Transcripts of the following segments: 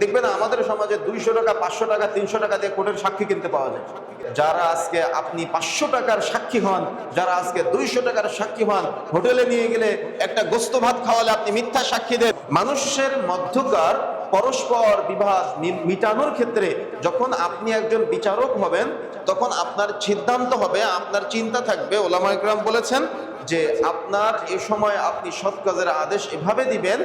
দেখবেন আমাদের সমাজে দুইশো টাকা, পাঁচশো টাকা, তিনশো টাকা দিয়ে কোর্টের সাক্ষী কিনতে পাওয়া যায়। যারা আজকে আপনি পাঁচশো টাকার সাক্ষী হন, যারা আজকে দুইশো টাকার সাক্ষী হন, হোটেলে নিয়ে গেলে একটা গোস্ত ভাত খাওয়ালে আপনি মিথ্যা সাক্ষী দেন। মানুষের মধ্যকার পরস্পর বিবাদ মিটানোর ক্ষেত্রে যখন আপনি একজন বিচারক হবেন, তখন আপনার সিদ্ধান্ত হবে, আপনার চিন্তা থাকবে। ওলামা ইকরাম বলেছেন যে আপনার এ সময় আপনি সৎ কাজের আদেশ এভাবে দিবেন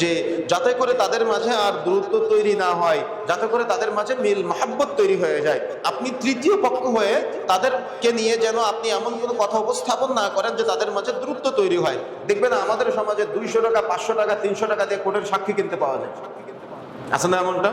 যে যাতে করে তাদের মাঝে আর দূরত্ব তৈরি না হয়, যাতে করে তাদের মাঝে মিল মহাব্বত তৈরি হয়ে যায়। আপনি তৃতীয় পক্ষ হয়ে তাদেরকে নিয়ে যেন আপনি এমন কোনো কথা উপস্থাপন না করেন যে তাদের মাঝে দূরত্ব তৈরি হয়। দেখবেন আমাদের সমাজে দুইশো টাকা, পাঁচশো টাকা, তিনশো টাকা দিয়ে কোর্টের সাক্ষী কিনতে পাওয়া যায়। আছে না এমনটা?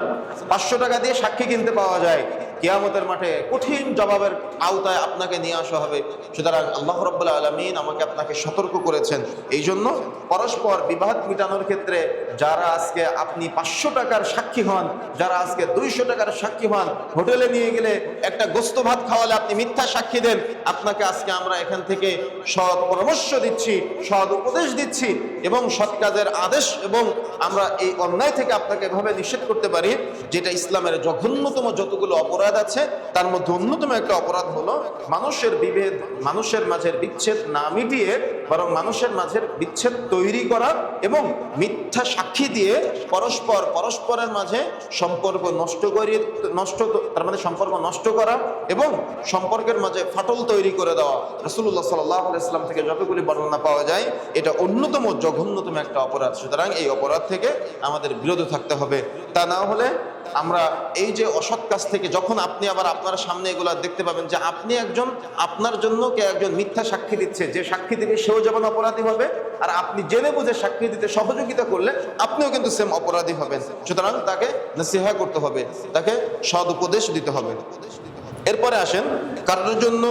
পাঁচশো টাকা দিয়ে সাক্ষী কিনতে পাওয়া যায়। কিয়ামতের মাঠে কঠিন জবাবের আওতায় আপনাকে নিয়ে আসা হবে। সুতরাং আল্লাহ রব্বুল্লা আলমিন আমাকে আপনাকে সতর্ক করেছেন। এই জন্য পরস্পর বিবাদ মিটানোর ক্ষেত্রে যারা আজকে আপনি পাঁচশো টাকার সাক্ষী হন, যারা আজকে দুইশো টাকার সাক্ষী হন, হোটেলে নিয়ে গেলে একটা গোস্ত ভাত খাওয়ালে আপনি মিথ্যা সাক্ষী দেন, আপনাকে আজকে আমরা এখান থেকে সৎ পরামর্শ দিচ্ছি, সৎ উপদেশ দিচ্ছি এবং সৎ কাজের আদেশ এবং আমরা এই অন্যায় থেকে আপনাকে এভাবে নিষেধ করতে পারি, যেটা ইসলামের জঘন্যতম যতগুলো অপরাধ আছে তার মধ্যে অন্যতম একটা অপরাধ হলো মানুষের বিভেদ মানুষের মাঝের বিচ্ছেদ না মিটিয়ে বরং মানুষের মাঝের বিচ্ছেদ তৈরি করা এবং মিথ্যা সাক্ষী দিয়ে পরস্পর, পরস্পরের মাঝে সম্পর্ক নষ্ট করে, নষ্ট, তার মানে সম্পর্ক নষ্ট করা এবং সম্পর্কের মাঝে ফাটল তৈরি করে দেওয়া। রসুল্লাহ সাল্লাহ ইসলাম থেকে যতগুলি বর্ণনা পাওয়া যায়, এটা অন্যতম জঘন্যতম একটা অপরাধ। সুতরাং এই অপরাধ থেকে আমাদের বিরত থাকতে হবে। তা না হলে আমরা এই যে অসৎ কাজ থেকে যখন আপনি আবার আপনার সামনে এগুলো দেখতে পাবেন যে আপনি একজন, আপনার জন্য কে একজন মিথ্যা সাক্ষী দিচ্ছে, যে সাক্ষী দিবে সেও যেমন অপরাধী হবে, আর আপনি জেনে বুঝে সাক্ষী দিতে সহযোগিতা করলে আপনিও কিন্তু সেম অপরাধী হবেন। সুতরাং তাকে নসিহা করতে হবে, তাকে সদ উপদেশ দিতে হবে। এরপরে আসেন, কারোর জন্য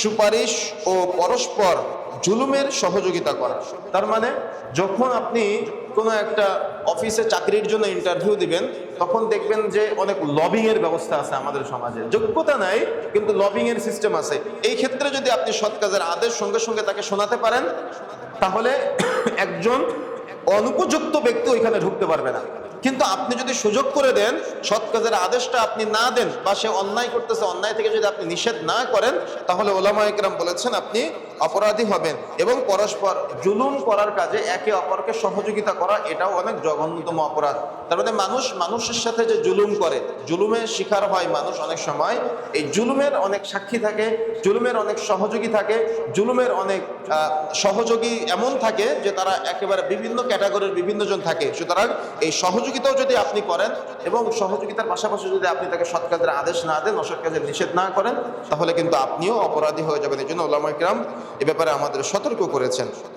সুপারিশ ও পরস্পর জুলুমের সহযোগিতা করা। তার মানে যখন আপনি কোনো একটা অফিসে চাকরির জন্য ইন্টারভিউ দিবেন, তখন দেখবেন যে অনেক লবিং এর ব্যবস্থা আছে আমাদের সমাজে। যোগ্যতা নাই, কিন্তু লবিং এর সিস্টেম আছে। এই ক্ষেত্রে যদি আপনি সৎ কাজের আদেশ সঙ্গে সঙ্গে তাকে শোনাতে পারেন, তাহলে একজন অনুপযুক্ত ব্যক্তি ওইখানে ঢুকতে পারবে না। কিন্তু আপনি যদি সুযোগ করে দেন, সৎ কাজের আদেশটা আপনি না দেন বা সে অন্যায় করতেছে, অন্যায় থেকে যদি আপনি নিষেধ না করেন, তাহলে ওলামা একরাম বলেছেন আপনি অপরাধী হবেন এবং পরস্পর জুলুম করার কাজে একে অপরকে সহযোগিতা করা এটাও অনেক জঘন্যতম অপরাধ। তার মানে মানুষ, মানুষের সাথে যে জুলুম করে, জুলুমের শিকার হয় মানুষ অনেক সময়। এই জুলুমের অনেক সাক্ষী থাকে, জুলুমের অনেক সহযোগী থাকে, জুলুমের অনেক সহযোগী এমন থাকে যে তারা একেবারে বিভিন্ন ক্যাটাগরির বিভিন্ন জন থাকে। সুতরাং এই সহযোগিতাও যদি আপনি করেন এবং সহযোগিতার পাশাপাশি যদি আপনি তাকে সৎ আদেশ না দেন, অসৎ কাজের নিষেধ না করেন, তাহলে কিন্তু আপনিও অপরাধী হয়ে যাবেন। এই জন্য ওলামা ইকরাম এ ব্যাপারে আমাদের সতর্ক করেছেন।